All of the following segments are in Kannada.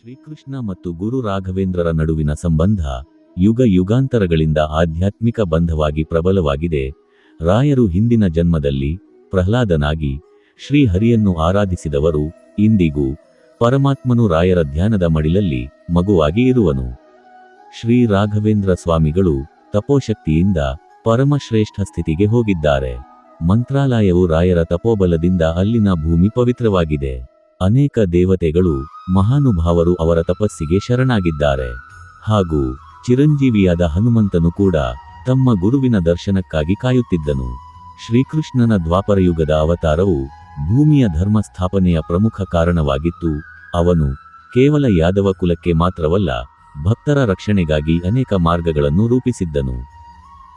ಶ್ರೀಕೃಷ್ಣ ಮತ್ತು ಗುರು ರಾಘವೇಂದ್ರರ ನಡುವಿನ ಸಂಬಂಧ ಯುಗ ಯುಗಾಂತರಗಳಿಂದ ಆಧ್ಯಾತ್ಮಿಕ ಬಂಧವಾಗಿ ಪ್ರಬಲವಾಗಿದೆ. ರಾಯರು ಹಿಂದಿನ ಜನ್ಮದಲ್ಲಿ ಪ್ರಹ್ಲಾದನಾಗಿ ಶ್ರೀಹರಿಯನ್ನು ಆರಾಧಿಸಿದವರು. ಇಂದಿಗೂ ಪರಮಾತ್ಮನು ರಾಯರ ಧ್ಯಾನದ ಮಡಿಲಲ್ಲಿ ಮಗುವಾಗಿ ಇರುವನು. ಶ್ರೀ ರಾಘವೇಂದ್ರ ಸ್ವಾಮಿಗಳು ತಪೋಶಕ್ತಿಯಿಂದ ಪರಮಶ್ರೇಷ್ಠ ಸ್ಥಿತಿಗೆ ಹೋಗಿದ್ದಾರೆ. ಮಂತ್ರಾಲಯವು ರಾಯರ ತಪೋಬಲದಿಂದ ಅಲ್ಲಿನ ಭೂಮಿ ಪವಿತ್ರವಾಗಿದೆ. ಅನೇಕ ದೇವತೆಗಳು ಮಹಾನುಭಾವರು ಅವರ ತಪಸ್ಸಿಗೆ ಶರಣಾಗಿದ್ದಾರೆ. ಹಾಗೂ ಚಿರಂಜೀವಿಯಾದ ಹನುಮಂತನು ಕೂಡ ತಮ್ಮ ಗುರುವಿನ ದರ್ಶನಕ್ಕಾಗಿ ಕಾಯುತ್ತಿದ್ದನು. ಶ್ರೀಕೃಷ್ಣನ ದ್ವಾಪರಯುಗದ ಅವತಾರವು ಭೂಮಿಯ ಧರ್ಮ ಸ್ಥಾಪನೆಯ ಪ್ರಮುಖ ಕಾರಣವಾಗಿತ್ತು. ಅವನು ಕೇವಲ ಯಾದವ ಕುಲಕ್ಕೆ ಮಾತ್ರವಲ್ಲ, ಭಕ್ತರ ರಕ್ಷಣೆಗಾಗಿ ಅನೇಕ ಮಾರ್ಗಗಳನ್ನು ರೂಪಿಸಿದ್ದನು.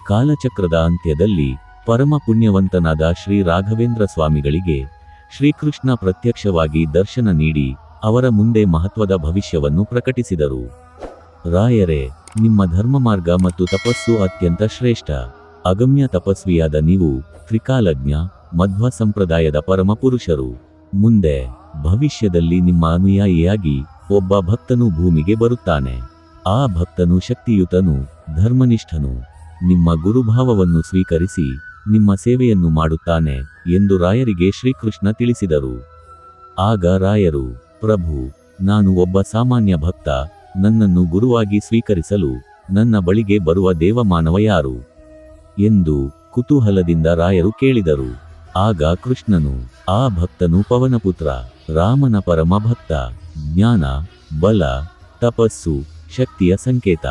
ಕಾಲಚಕ್ರದ ಅಂತ್ಯದಲ್ಲಿ ಪರಮ ಪುಣ್ಯವಂತನಾದ ಶ್ರೀ ರಾಘವೇಂದ್ರ ಸ್ವಾಮಿಗಳಿಗೆ ಶ್ರೀಕೃಷ್ಣ ಪ್ರತ್ಯಕ್ಷವಾಗಿ ದರ್ಶನ ನೀಡಿ ಅವರ ಮುಂದೆ ಮಹತ್ವದ ಭವಿಷ್ಯವನ್ನು ಪ್ರಕಟಿಸಿದರು. ರಾಯರೇ, ನಿಮ್ಮ ಧರ್ಮ ಮಾರ್ಗ ಮತ್ತು ತಪಸ್ಸು ಅತ್ಯಂತ ಶ್ರೇಷ್ಠ. ಅಗಮ್ಯ ತಪಸ್ವಿಯಾದ ನೀವು ತ್ರಿಕಾಲಜ್ಞ, ಮಧ್ವ ಸಂಪ್ರದಾಯದ ಪರಮ ಪುರುಷರು. ಮುಂದೆ, ಭವಿಷ್ಯದಲ್ಲಿ ನಿಮ್ಮ ಅನುಯಾಯಿಯಾಗಿ ಒಬ್ಬ ಭಕ್ತನು ಭೂಮಿಗೆ ಬರುತ್ತಾನೆ. ಆ ಭಕ್ತನು ಶಕ್ತಿಯುತನು, ಧರ್ಮನಿಷ್ಠನು. ನಿಮ್ಮ ಗುರುಭಾವವನ್ನು ಸ್ವೀಕರಿಸಿ ನಿಮ್ಮ ಸೇವೆಯನ್ನು ಮಾಡುತ್ತಾನೆ ಎಂದು ರಾಯರಿಗೆ ಶ್ರೀಕೃಷ್ಣ ತಿಳಿಸಿದರು. ಆಗ ರಾಯರು, ಪ್ರಭು, ನಾನು ಒಬ್ಬ ಸಾಮಾನ್ಯ ಭಕ್ತ, ನನ್ನನ್ನು ಗುರುವಾಗಿ ಸ್ವೀಕರಿಸಲು ನನ್ನ ಬಳಿಗೆ ಬರುವ ದೇವಮಾನವ ಯಾರು? ಎಂದು ಕುತೂಹಲದಿಂದ ರಾಯರು ಕೇಳಿದರು. ಆಗ ಕೃಷ್ಣನು, ಆ ಭಕ್ತನು ಪವನಪುತ್ರ, ರಾಮನ ಪರಮ ಭಕ್ತ ಜ್ಞಾನ, ಬಲ, ತಪಸ್ಸು, ಶಕ್ತಿಯ ಸಂಕೇತ.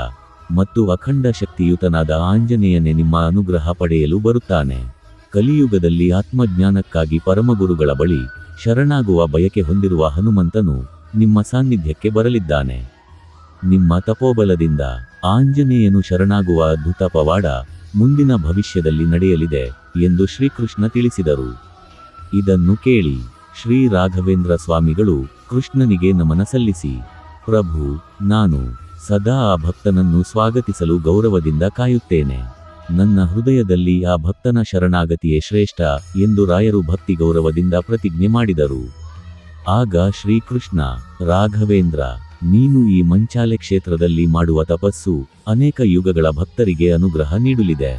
ಮತ್ತು ಅಖಂಡ ಶಕ್ತಿಯುತನಾದ ಆಂಜನೇಯನೇ ನಿಮ್ಮ ಅನುಗ್ರಹ ಪಡೆಯಲು ಬರುತ್ತಾನೆ. ಕಲಿಯುಗದಲ್ಲಿ ಆತ್ಮಜ್ಞಾನಕ್ಕಾಗಿ ಪರಮಗುರುಗಳ ಬಳಿ ಶರಣಾಗುವ ಬಯಕೆ ಹೊಂದಿರುವ ಹನುಮಂತನು ನಿಮ್ಮ ಸಾನ್ನಿಧ್ಯಕ್ಕೆ ಬರಲಿದ್ದಾನೆ. ನಿಮ್ಮ ತಪೋಬಲದಿಂದ ಆಂಜನೇಯನು ಶರಣಾಗುವ ಅದ್ಭುತ ಪವಾಡ ಮುಂದಿನ ಭವಿಷ್ಯದಲ್ಲಿ ನಡೆಯಲಿದೆ ಎಂದು ಶ್ರೀಕೃಷ್ಣ ತಿಳಿಸಿದರು. ಇದನ್ನು ಕೇಳಿ ಶ್ರೀ ರಾಘವೇಂದ್ರ ಸ್ವಾಮಿಗಳು ಕೃಷ್ಣನಿಗೆ ನಮನ ಸಲ್ಲಿಸಿ, ಪ್ರಭು, ನಾನು ಸದಾ ಆ ಭಕ್ತನನ್ನು ಸ್ವಾಗತಿಸಲು ಗೌರವದಿಂದ ಕಾಯುತ್ತೇನೆ. ನನ್ನ ಹೃದಯದಲ್ಲಿ ಆ ಭಕ್ತನ ಶರಣಾಗತಿಯೇ ಶ್ರೇಷ್ಠ ಎಂದು ರಾಯರು ಭಕ್ತಿ ಗೌರವದಿಂದ ಪ್ರತಿಜ್ಞೆ ಮಾಡಿದರು. ಆಗ ಶ್ರೀಕೃಷ್ಣ, ರಾಘವೇಂದ್ರ, ನೀನು ಈ ಮಂಚಾಲೆ ಕ್ಷೇತ್ರದಲ್ಲಿ ಮಾಡುವ ತಪಸ್ಸು ಅನೇಕ ಯುಗಗಳ ಭಕ್ತರಿಗೆ ಅನುಗ್ರಹ ನೀಡಲಿದೆ.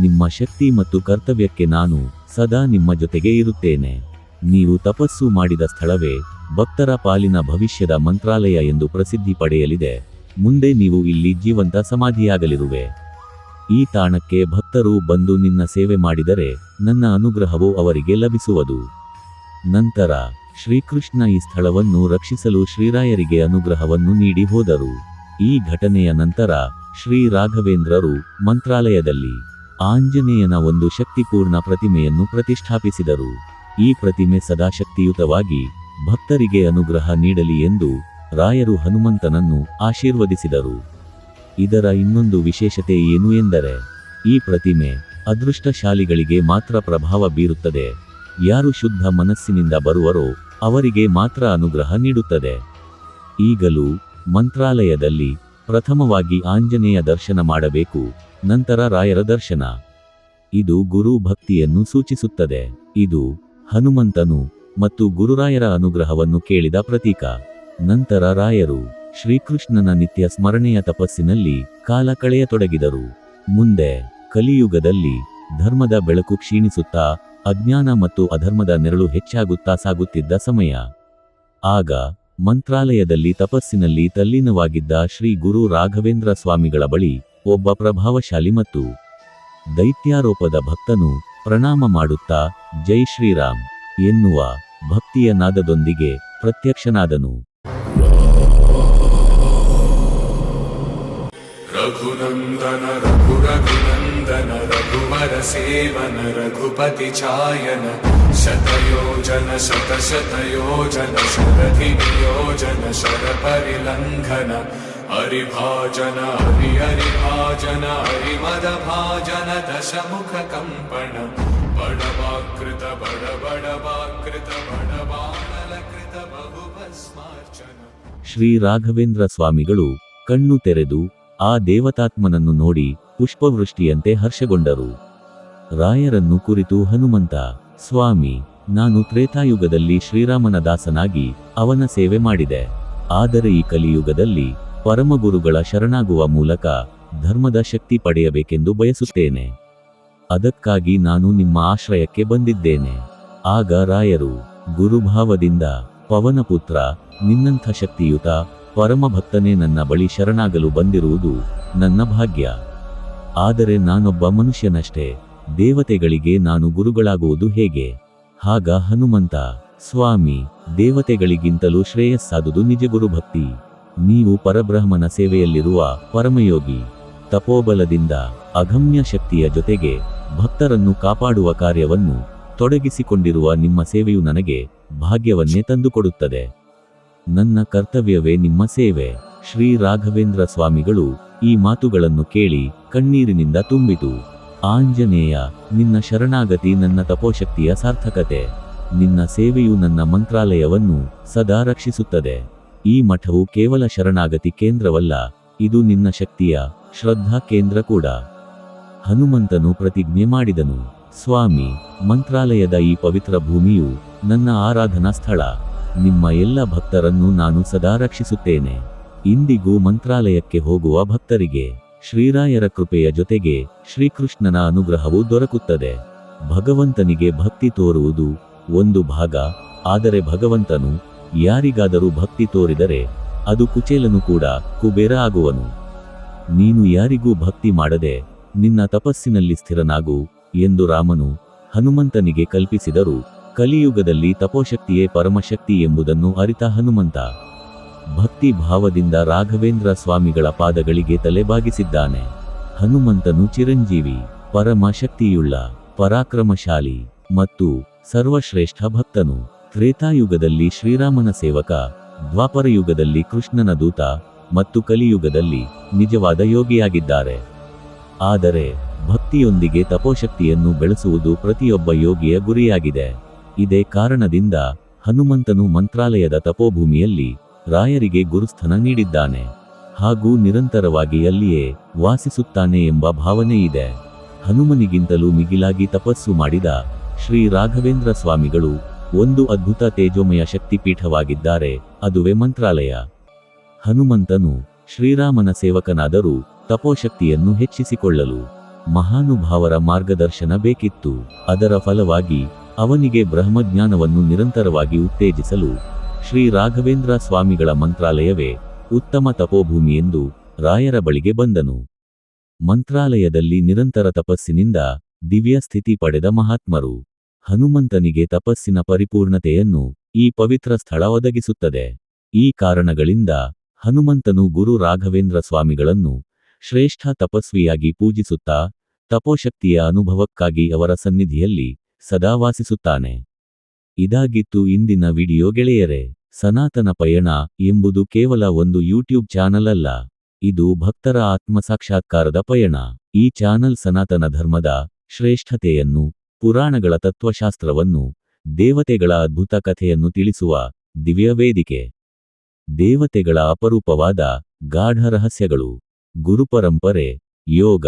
ನಿಮ್ಮ ಶಕ್ತಿ ಮತ್ತು ಕರ್ತವ್ಯಕ್ಕೆ ನಾನು ಸದಾ ನಿಮ್ಮ ಜೊತೆಗೆ ಇರುತ್ತೇನೆ. ನೀವು ತಪಸ್ಸು ಮಾಡಿದ ಸ್ಥಳವೇ ಭಕ್ತರ ಪಾಲಿನ ಭವಿಷ್ಯದ ಮಂತ್ರಾಲಯ ಎಂದು ಪ್ರಸಿದ್ಧಿ ಪಡೆಯಲಿದೆ. ಮುಂದೆ ನೀವು ಇಲ್ಲಿ ಜೀವಂತ ಸಮಾಧಿಯಾಗಲಿರುವೆ. ಈ ತಾಣಕ್ಕೆ ಭಕ್ತರು ಬಂದು ನಿನ್ನ ಸೇವೆ ಮಾಡಿದರೆ ನನ್ನ ಅನುಗ್ರಹವು ಅವರಿಗೆ ಲಭಿಸುವುದು. ನಂತರ ಶ್ರೀಕೃಷ್ಣ ಈ ಸ್ಥಳವನ್ನು ರಕ್ಷಿಸಲು ಶ್ರೀರಾಯರಿಗೆ ಅನುಗ್ರಹವನ್ನು ನೀಡಿ ಹೋದರು. ಈ ಘಟನೆಯ ನಂತರ ಶ್ರೀ ರಾಘವೇಂದ್ರರು ಮಂತ್ರಾಲಯದಲ್ಲಿ ಆಂಜನೇಯನ ಒಂದು ಶಕ್ತಿಪೂರ್ಣ ಪ್ರತಿಮೆಯನ್ನು ಪ್ರತಿಷ್ಠಾಪಿಸಿದರು. ಈ ಪ್ರತಿಮೆ ಸದಾ ಶಕ್ತಿಯುತವಾಗಿ ಭಕ್ತರಿಗೆ ಅನುಗ್ರಹ ನೀಡಲಿ ಎಂದು ರಾಯರು ಹನುಮಂತನನ್ನು ಆಶೀರ್ವದಿಸಿದರು. ಇದರ ಇನ್ನೊಂದು ವಿಶೇಷತೆ ಏನು ಎಂದರೆ, ಈ ಪ್ರತಿಮೆ ಅದೃಷ್ಟಶಾಲಿಗಳಿಗೆ ಮಾತ್ರ ಪ್ರಭಾವ ಬೀರುತ್ತದೆ. ಯಾರು ಶುದ್ಧ ಮನಸ್ಸಿನಿಂದ ಬರುವರೋ ಅವರಿಗೆ ಮಾತ್ರ ಅನುಗ್ರಹ ನೀಡುತ್ತದೆ. ಈಗಲೂ ಮಂತ್ರಾಲಯದಲ್ಲಿ ಪ್ರಥಮವಾಗಿ ಆಂಜನೇಯ ದರ್ಶನ ಮಾಡಬೇಕು, ನಂತರ ರಾಯರ ದರ್ಶನ. ಇದು ಗುರು ಭಕ್ತಿಯನ್ನು ಸೂಚಿಸುತ್ತದೆ. ಇದು ಹನುಮಂತನು ಮತ್ತು ಗುರುರಾಯರ ಅನುಗ್ರಹವನ್ನು ಕೇಳಿದ ಪ್ರತೀಕ. ನಂತರ ರಾಯರು ಶ್ರೀಕೃಷ್ಣನ ನಿತ್ಯ ಸ್ಮರಣೆಯ ತಪಸ್ಸಿನಲ್ಲಿ ಕಾಲ ಕಳೆಯತೊಡಗಿದರು. ಮುಂದೆ ಕಲಿಯುಗದಲ್ಲಿ ಧರ್ಮದ ಬೆಳಕು ಕ್ಷೀಣಿಸುತ್ತಾ, ಅಜ್ಞಾನ ಮತ್ತು ಅಧರ್ಮದ ನೆರಳು ಹೆಚ್ಚಾಗುತ್ತಾ ಸಾಗುತ್ತಿದ್ದ ಸಮಯ. ಆಗ ಮಂತ್ರಾಲಯದಲ್ಲಿ ತಪಸ್ಸಿನಲ್ಲಿ ತಲ್ಲೀನವಾಗಿದ್ದ ಶ್ರೀ ಗುರು ರಾಘವೇಂದ್ರ ಸ್ವಾಮಿಗಳ ಬಳಿ ಒಬ್ಬ ಪ್ರಭಾವಶಾಲಿ ಮತ್ತು ದೈತ್ಯಾರೋಪದ ಭಕ್ತನು ಪ್ರಣಾಮ ಮಾಡುತ್ತಾ, ಜೈ ಶ್ರೀರಾಮ್ ಎನ್ನುವ ಭಕ್ತಿಯ ನಾದದೊಂದಿಗೆ ಪ್ರತ್ಯಕ್ಷನಾದನು. ರಘುನಂದನ ರಘು ರಘುನಂದನ ರಘುವರ ಸೇವನ ರಘುಪತಿ ಛಾಯನ ಶತಯೋಜನ ಶತಶತಯೋಜನ ಶರಧಿ ನಿಯೋಜನ ಶರ ಪರಿಲಂಘನ ಹರಿಭಾಜನ ಹರಿ ಹರಿಭಾಜನ ಹರಿಮದ ಭಾಜನ ದಶಮುಖ ಕಂಪಣ ಬಡವಾಕೃತ ಬಡಬಡವಾಕೃತ ಬಡಬಾಣಲಕೃತ ಬಹುಭಸ್ಮಾರ್ಚನ. ಶ್ರೀ ರಾಘವೇಂದ್ರ ಸ್ವಾಮಿಗಳು ಕಣ್ಣು ತೆರೆದು ಆ ದೇವತಾತ್ಮನನ್ನು ನೋಡಿ ಪುಷ್ಪವೃಷ್ಟಿಯಂತೆ ಹರ್ಷಗೊಂಡರು. ರಾಯರನ್ನು ಕುರಿತು ಹನುಮಂತ, ಸ್ವಾಮಿ, ನಾನು ತ್ರೇತಾಯುಗದಲ್ಲಿ ಶ್ರೀರಾಮನ ದಾಸನಾಗಿ ಅವನ ಸೇವೆ ಮಾಡಿದೆ. ಆದರೆ ಈ ಕಲಿಯುಗದಲ್ಲಿ ಪರಮಗುರುಗಳ ಶರಣಾಗುವ ಮೂಲಕ ಧರ್ಮದ ಶಕ್ತಿ ಪಡೆಯಬೇಕೆಂದು ಬಯಸುತ್ತೇನೆ. ಅದಕ್ಕಾಗಿ ನಾನು ನಿಮ್ಮ ಆಶ್ರಯಕ್ಕೆ ಬಂದಿದ್ದೇನೆ. ಆಗ ರಾಯರು, ಗುರುಭಾವದಿಂದ ಪವನಪುತ್ರ ನಿನ್ನಂಥ ಶಕ್ತಿಯುತ, ಪರಮಭಕ್ತನೇ ನನ್ನ ಬಳಿ ಶರಣಾಗಲು ಬಂದಿರುವುದು ನನ್ನ ಭಾಗ್ಯ. ಆದರೆ ನಾನೊಬ್ಬ ಮನುಷ್ಯನಷ್ಟೇ, ದೇವತೆಗಳಿಗೆ ನಾನು ಗುರುಗಳಾಗುವುದು ಹೇಗೆ? ಆಗ ಹನುಮಂತ, ಸ್ವಾಮಿ, ದೇವತೆಗಳಿಗಿಂತಲೂ ಶ್ರೇಯಸ್ಸಾದುದು ನಿಜ ಗುರುಭಕ್ತಿ. ನೀವು ಪರಬ್ರಹ್ಮನ ಸೇವೆಯಲ್ಲಿರುವ ಪರಮಯೋಗಿ, ತಪೋಬಲದಿಂದ ಅಗಮ್ಯ ಶಕ್ತಿಯ ಜೊತೆಗೆ ಭಕ್ತರನ್ನು ಕಾಪಾಡುವ ಕಾರ್ಯವನ್ನು ತೊಡಗಿಸಿಕೊಂಡಿರುವ ನಿಮ್ಮ ಸೇವೆಯು ನನಗೆ ಭಾಗ್ಯವನ್ನೇ ತಂದುಕೊಡುತ್ತದೆ. ನನ್ನ ಕರ್ತವ್ಯವೇ ನಿಮ್ಮ ಸೇವೆ. ಶ್ರೀ ರಾಘವೇಂದ್ರ ಸ್ವಾಮಿಗಳು ಈ ಮಾತುಗಳನ್ನು ಕೇಳಿ ಕಣ್ಣೀರಿನಿಂದ ತುಂಬಿತು. ಆಂಜನೇಯ, ನಿನ್ನ ಶರಣಾಗತಿ ನನ್ನ ತಪೋಶಕ್ತಿಯ ಸಾರ್ಥಕತೆ. ನಿನ್ನ ಸೇವೆಯು ನನ್ನ ಮಂತ್ರಾಲಯವನ್ನು ಸದಾ ರಕ್ಷಿಸುತ್ತದೆ. ಈ ಮಠವು ಕೇವಲ ಶರಣಾಗತಿ ಕೇಂದ್ರವಲ್ಲ, ಇದು ನಿನ್ನ ಶಕ್ತಿಯ ಶ್ರದ್ಧಾ ಕೇಂದ್ರ ಕೂಡ. ಹನುಮಂತನು ಪ್ರತಿಜ್ಞೆ ಮಾಡಿದನು, ಸ್ವಾಮಿ, ಮಂತ್ರಾಲಯದ ಈ ಪವಿತ್ರ ಭೂಮಿಯು ನನ್ನ ಆರಾಧನಾ ಸ್ಥಳ. ನಿಮ್ಮ ಎಲ್ಲ ಭಕ್ತರನ್ನು ನಾನು ಸದಾ ರಕ್ಷಿಸುತ್ತೇನೆ. ಇಂದಿಗೂ ಮಂತ್ರಾಲಯಕ್ಕೆ ಹೋಗುವ ಭಕ್ತರಿಗೆ, ಶ್ರೀರಾಯರ ಕೃಪೆಯ ಜೊತೆಗೆ ಶ್ರೀಕೃಷ್ಣನ ಅನುಗ್ರಹವು ದೊರಕುತ್ತದೆ. ಭಗವಂತನಿಗೆ ಭಕ್ತಿ ತೋರುವುದು ಒಂದು ಭಾಗ, ಆದರೆ ಭಗವಂತನು ಯಾರಿಗಾದರೂ ಭಕ್ತಿ ತೋರಿದರೆ ಅದು ಕುಚೇಲನು ಕೂಡ ಕುಬೇರ ಆಗುವನು. ನೀನು ಯಾರಿಗೂ ಭಕ್ತಿ ಮಾಡದೆ ನಿನ್ನ ತಪಸ್ಸಿನಲ್ಲಿ ಸ್ಥಿರನಾಗು ಎಂದು ರಾಮನು ಹನುಮಂತನಿಗೆ ಕಲ್ಪಿಸಿದರು. ಕಲಿಯುಗದಲ್ಲಿ ತಪೋಶಕ್ತಿಯೇ ಪರಮಶಕ್ತಿ ಎಂಬುದನ್ನು ಅರಿತ ಹನುಮಂತ ಭಕ್ತಿ ಭಾವದಿಂದ ರಾಘವೇಂದ್ರ ಸ್ವಾಮಿಗಳ ಪಾದಗಳಿಗೆ ತಲೆಬಾಗಿಸಿದ್ದಾನೆ. ಹನುಮಂತನು ಚಿರಂಜೀವಿ, ಪರಮಶಕ್ತಿಯುಳ್ಳ, ಪರಾಕ್ರಮಶಾಲಿ ಮತ್ತು ಸರ್ವಶ್ರೇಷ್ಠ ಭಕ್ತನು. ತ್ರೇತಾಯುಗದಲ್ಲಿ ಶ್ರೀರಾಮನ ಸೇವಕ, ದ್ವಾಪರಯುಗದಲ್ಲಿ ಕೃಷ್ಣನ ದೂತ ಮತ್ತು ಕಲಿಯುಗದಲ್ಲಿ ನಿಜವಾದ ಯೋಗಿಯಾಗಿದ್ದಾರೆ. ಆದರೆ ಭಕ್ತಿಯೊಂದಿಗೆ ತಪೋಶಕ್ತಿಯನ್ನು ಬೆಳೆಸುವುದು ಪ್ರತಿಯೊಬ್ಬ ಯೋಗಿಯ ಗುರಿಯಾಗಿದೆ. ಇದೇ ಕಾರಣದಿಂದ ಹನುಮಂತನು ಮಂತ್ರಾಲಯದ ತಪೋಭೂಮಿಯಲ್ಲಿ ರಾಯರಿಗೆ ಗುರುಸ್ಥನ ನೀಡಿದ್ದಾನೆ. ಹಾಗೂ ನಿರಂತರವಾಗಿ ಅಲ್ಲಿಯೇ ವಾಸಿಸುತ್ತಾನೆ ಎಂಬ ಭಾವನೆ ಇದೆ. ಹನುಮನಿಗಿಂತಲೂ ಮಿಗಿಲಾಗಿ ತಪಸ್ಸು ಮಾಡಿದ ಶ್ರೀ ರಾಘವೇಂದ್ರ ಸ್ವಾಮಿಗಳು ಒಂದು ಅದ್ಭುತ ತೇಜೋಮಯ ಶಕ್ತಿಪೀಠವಾಗಿದ್ದಾರೆ. ಅದುವೇ ಮಂತ್ರಾಲಯ. ಹನುಮಂತನು ಶ್ರೀರಾಮನ ಸೇವಕನಾದರೂ ತಪೋಶಕ್ತಿಯನ್ನು ಹೆಚ್ಚಿಸಿಕೊಳ್ಳಲು ಮಹಾನುಭಾವರ ಮಾರ್ಗದರ್ಶನ ಬೇಕಿತ್ತು. ಅದರ ಫಲವಾಗಿ ಅವನಿಗೆ ಬ್ರಹ್ಮಜ್ಞಾನವನ್ನು ನಿರಂತರವಾಗಿ ಉತ್ತೇಜಿಸಲು ಶ್ರೀ ರಾಘವೇಂದ್ರ ಸ್ವಾಮಿಗಳ ಮಂತ್ರಾಲಯವೇ ಉತ್ತಮ ತಪೋಭೂಮಿ ಎಂದು ರಾಯರ ಬಳಿಗೆ ಬಂದನು. ಮಂತ್ರಾಲಯದಲ್ಲಿ ನಿರಂತರ ತಪಸ್ಸಿನಿಂದ ದಿವ್ಯ ಸ್ಥಿತಿ ಪಡೆದ ಮಹಾತ್ಮರು ಹನುಮಂತನಿಗೆ ತಪಸ್ಸಿನ ಪರಿಪೂರ್ಣತೆಯನ್ನು ಈ ಪವಿತ್ರ ಸ್ಥಳ ಒದಗಿಸುತ್ತದೆ. ಈ ಕಾರಣಗಳಿಂದ ಹನುಮಂತನು ಗುರು ರಾಘವೇಂದ್ರ ಸ್ವಾಮಿಗಳನ್ನು ಶ್ರೇಷ್ಠ ತಪಸ್ವಿಯಾಗಿ ಪೂಜಿಸುತ್ತಾ ತಪೋಶಕ್ತಿಯ ಅನುಭವಕ್ಕಾಗಿ ಅವರ ಸನ್ನಿಧಿಯಲ್ಲಿ ಸದಾ ವಾಸಿಸುತ್ತಾನೆ. ಇದಾಗಿತ್ತು ಇಂದಿನ ವಿಡಿಯೋ ಗೆಳೆಯರೆ. ಸನಾತನ ಪಯಣ ಎಂಬುದು ಕೇವಲ ಒಂದು ಯೂಟ್ಯೂಬ್ ಚಾನಲ್ ಅಲ್ಲ. ಇದು ಭಕ್ತರ ಆತ್ಮಸಾಕ್ಷಾತ್ಕಾರದ ಪಯಣ. ಈ ಚಾನಲ್ ಸನಾತನ ಧರ್ಮದ ಶ್ರೇಷ್ಠತೆಯನ್ನು, ಪುರಾಣಗಳ ತತ್ವಶಾಸ್ತ್ರವನ್ನು, ದೇವತೆಗಳ ಅದ್ಭುತ ಕಥೆಯನ್ನು ತಿಳಿಸುವ ದಿವ್ಯ ವೇದಿಕೆ ದೇವತೆಗಳ ಅಪರೂಪವಾದ ಗಾಢ ರಹಸ್ಯಗಳು. ಗುರುಪರಂಪರೆ, ಯೋಗ,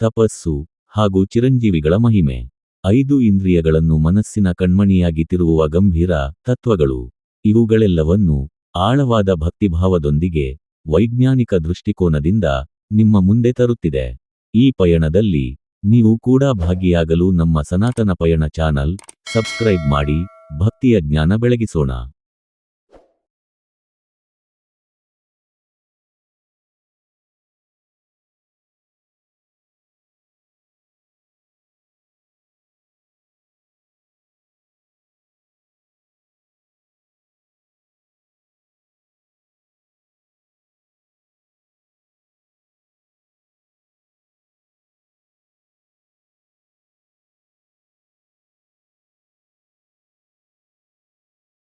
ತಪಸ್ಸು ಹಾಗೂ ಚಿರಂಜೀವಿಗಳ ಮಹಿಮೆ. ಐದು ಇಂದ್ರಿಯಗಳನ್ನು ಮನಸ್ಸಿನ ಕಣ್ಮಣಿಯಾಗಿ ತಿರುವ ಗಂಭೀರ ತತ್ವಗಳು. ಇವುಗಳೆಲ್ಲವನ್ನೂ ಆಳವಾದ ಭಕ್ತಿಭಾವದೊಂದಿಗೆ ವೈಜ್ಞಾನಿಕ ದೃಷ್ಟಿಕೋನದಿಂದ ನಿಮ್ಮ ಮುಂದೆ ತರುತ್ತಿದೆ. ಈ ಪಯಣದಲ್ಲಿ ನೀವು ಕೂಡ ಭಾಗಿಯಾಗಲು ನಮ್ಮ ಸನಾತನ ಪಯಣ ಚಾನಲ್ ಸಬ್ಸ್ಕ್ರೈಬ್ ಮಾಡಿ ಭಕ್ತಿಯ ಜ್ಞಾನ ಬೆಳಗಿಸೋಣ.